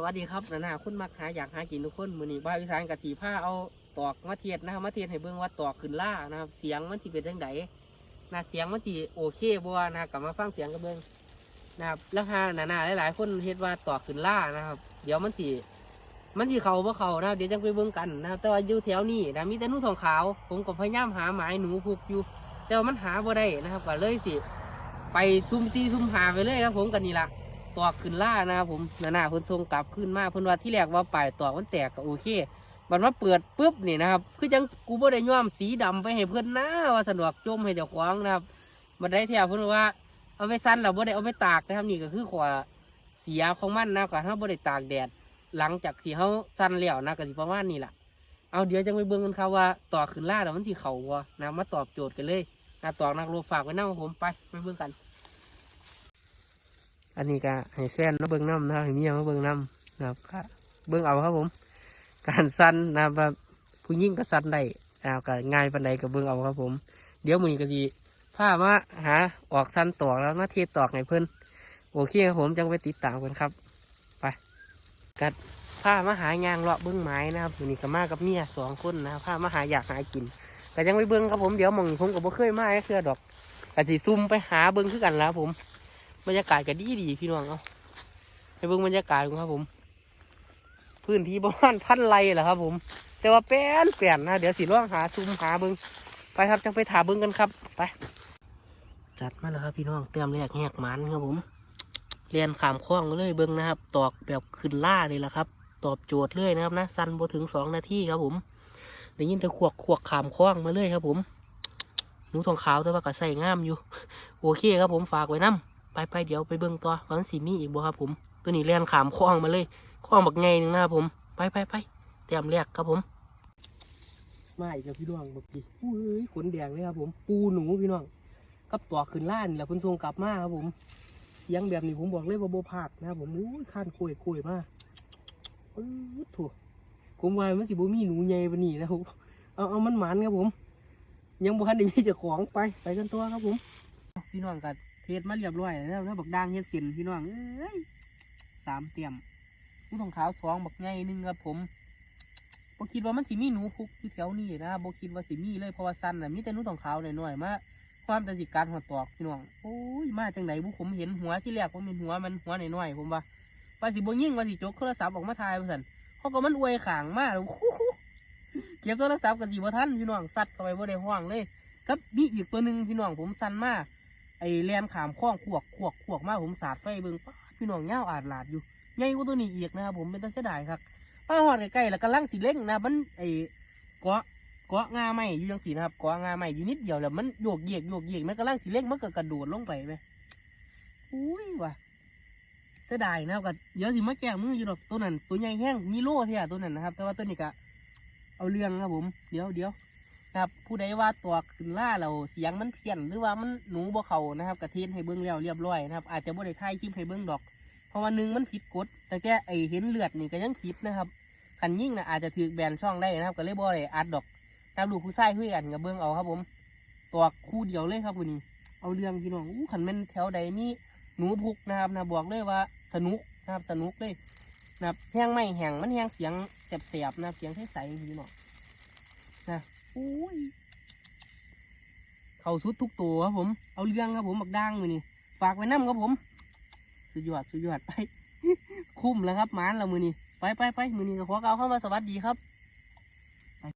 สวัสดีครับนานาคุณมักหาอยากหากินทุกคนมือนี้บ้าวิสานกะสีผ้าเอาตอกมาเทียดนะครับมาเทียดให้เบิ่งว่าตอกขึ้นล่านะครับ เสียงมันสิเป็นจังไดนะเสียงมันสิโอเคบ่นะครับกลับมาฟังเสียงกันเบิ่งนะครับแล้วหานานาหลายๆ คนเฮ็ดว่าตอกขึ้นล่านะครับ เดี๋ยวมันสิมันสิเขาบ่เขานะครับเดี๋ยวจังไปเบิ่งกันนะครับแต่ว่าอยู่แถวนี้นะมีแต่หนูทองขาว ผมก็พยายามหาหมายหนูพุกอยู่ แต่ว่ามันหาบ่ได้นะครับก็เลยสิ ไปซุ่มซีซุ่มหาไปเลยครับผมกันนี่ละ ตอกขึ้นล่านะครับผมหนานาเพิ่นส่งกลับขึ้นมาเพิ่นว่าที่แรกว่าปลายตอกมันแตกก็โอเคบัดมาเปิดปุ๊บนี่นะครับคือจังกูบ่ได้ย้อมสีดำไปให้เพิ่อนนะว่าสะดวกจมให้เจ้าของนะครับบัดได้แถวเพิ่นว่าเอาไปสั้นเราบ่ได้เอาไปตากนะครับนี่ก็คือขวาเสียของมันนะก็ถ้าบ่ได้ตากแดด หลังจากที่เฮาสั้นแล้วนะก็สิประมาณนี้ล่ะเอาเดี๋ยวจังไปเบิ่งกันครับว่าตอกขึ้นล่าแล้วมันสิเขาบ่นะมาตอบโจทย์กันเลยนะตอกนักโลฝากไว้นำผมไปไปเบิ่งกัน อันนี้ก็ให้แฟนมาเบิ่งน้ำนะครับให้เมียมาเบิ่งน้ำนะครับก็เบิ่งเอาครับผม การสั้นนะครับผู้หญิงก็สั้นได้นะครับก็ง่ายปานใดก็เบิ่งเอาครับผม เดี๋ยวมือก็สิพามาหาออกสั้นตอกแล้วมาเทตอกให้เพิ่อนโอเคครับผมจังไปติดตามกันครับ ไปกัดพามาหายางเลาะเบิ้องไม้นะครับมือนี้ก็มากับเมียสองคนนะครับพามาหาอยากหากินแต่ยังไปเบิ้งครับผมเดี๋ยวมองนี้ผมก็บ่เคยมาเคือดอกก็สิซุ่มไปหาเบิ้งคือกันแล้วครับผม บรรยากาศก็ดีดีพี่น้องเอาไปเบิ่งบรรยากาศครับผม พื้นที่ประมาณพันไร่แหละครับ ผม แต่ว่าแป้นแป้นนะเดี๋ยวสิล่องหาซุมหาเบิ่งไปครับจังไปถาเบิ่งกันครับ ไป จัดมาแล้วครับพี่น้องเตรียมแรกแหกหมันครับผมเรียนขามคล้องเลยเบิ่งนะครับ ตอกแบบขึ้นล่าเลยละครับ ตอบโจทย์เลยนะครับนะสั้นพอถึงสองนาทีครับผมได้ยินแต่ขวกขวกขามคล้องมาเลยครับผมหนูทองขาวแต่ว่าก็ใส่งามอยู่ โอเคครับผมฝากไว้น้ำ ไปไปเดี๋ยวไปเบิ่งต่อว่ามันสีมีอีกบ่ครับผม ตัวนี้เลียนขามคล้องมาเลยคล้องบักไงหนึ่งนะครับผม ไปไปไปเตรียมแรกครับผม มาอีกแล้วพี่น้องบักดีอุ้ยขนแดงเลยครับผม ปูหนูพี่น้อง กับตัวขึ้นล้านแหละคุณทรงกลับมาครับผมเสียงแบบนี้ผมบอกเลยว่าโบพลาดนะครับผมอุ้ยข้านคุยคุยมากปื๊ดถูกผมว่ามันสิบ่มีหนูใหญ่ปนนี้นะครับเอาเอามันหมันครับผม ยังบ่ทันได้มีเจ้าของไปไปกันตัวครับผม พี่น้องกัน เทศมาเรียบร้อยแล้วแล้วบักด่างเฮ็ดสินพี่น้องเอ้ยสามเตรียมผู้ทองขาวสองบักไงหนึ่งครับผมบ่คิดว่ามันสิมีหนูพุกอยู่แถวนี้นะบ่คิดว่าสิมีเลยเพราะว่าสั้นน่ะมีแต่หนูทองขาวหน่อยๆมาความแต่สิการหัวตอกพี่น้องโอ้ยมาจังไหนบุผมเห็นหัวที่แรกผมเห็นหัวมันหัวหน่อยๆผมว่าว่าสิบ่ยิ่งว่าสิจกโทรศัพท์ออกมาถ่ายว่าซั่นเขาก็มันอวยขางมากเก็บโทรศัพท์กับสิบ่ทันพี่น้องซัดเข้าไปบ่ได้ห้องเลยครับมีอีกตัวหนึ่งพี่น้องผมสั้นมาก ไอ้แลนขามคล้องขวกขวกขวกมาผมสาดไฟเบิ่งป๊าพี่น้องเงาอาดหลาดอยู่ใหญ่กว่าตัวนี้อีกนะครับผมเป็นตั้งเสียดายครับป้าหอดใกล้ๆแล้วกำลังสีเล่งนะมันไอ้เกาะเกาะงาไม้อยู่ยังสีนะครับเกาะงาไม้อยู่นิดเดียวแล้วมันโยกเยกโยกเยกมันกำลังสีเล่งมันก็กระโดดลงไปไหมอุ้ยว่ะเสียดายนะครับก็เดี๋ยวสิมาแก้มืออยู่ดอกตัวนั้นตัวใหญ่แห้งมีโล่เท่าตัวนั้นนะครับ แต่ว่าตัวนี้ก็เอาเรื่องครับผม เดี๋ยวเดี๋ยว ครับผู้ใดว่าตัวขึ้นล่าเราเสียงมันเพี้ยนหรือว่ามันหนูบ่เขานะครับกระเทนให้เบิ้งแล้วเรียบร้อยนะครับอาจจะบ่ได้ถ่ายคลิปให้เบิ้งดอก เพราะว่าหนึงมันผิดกฎแต่แกไอเห็นเลือดนี่ก็ยังผิดนะครับคันยิ่งนะอาจจะถือแบนช่องได้นะครับ ก็เลยบ่ได้อัดดอกตามลูกผู้ชายคุยกันกับเบิ้งเอาครับผมตัวคู่เดียวเลยครับวันนี้ เอาเรื่องพี่น้องอู้ขันแมันแถวใดมีหนูพุกนะครับนะบอกเลยว่าสนุกนะครับสนุกเลยนะครับแห้งไม่แห้งมันแห้งเสียงแสบๆนะครับเสียงใสๆพี่น้อง นะอุ้ยเขาสุดทุกตัวครับผม เอาเรื่องครับผมบักด่างมือนี่ฝากไว้น้ำครับผม สุดยอดสุดยอดไป คุ้มแล้วครับหมานเรามือนี่ไปไปไปมือนี่ขอเอาเข้ามาสวัสดีครับ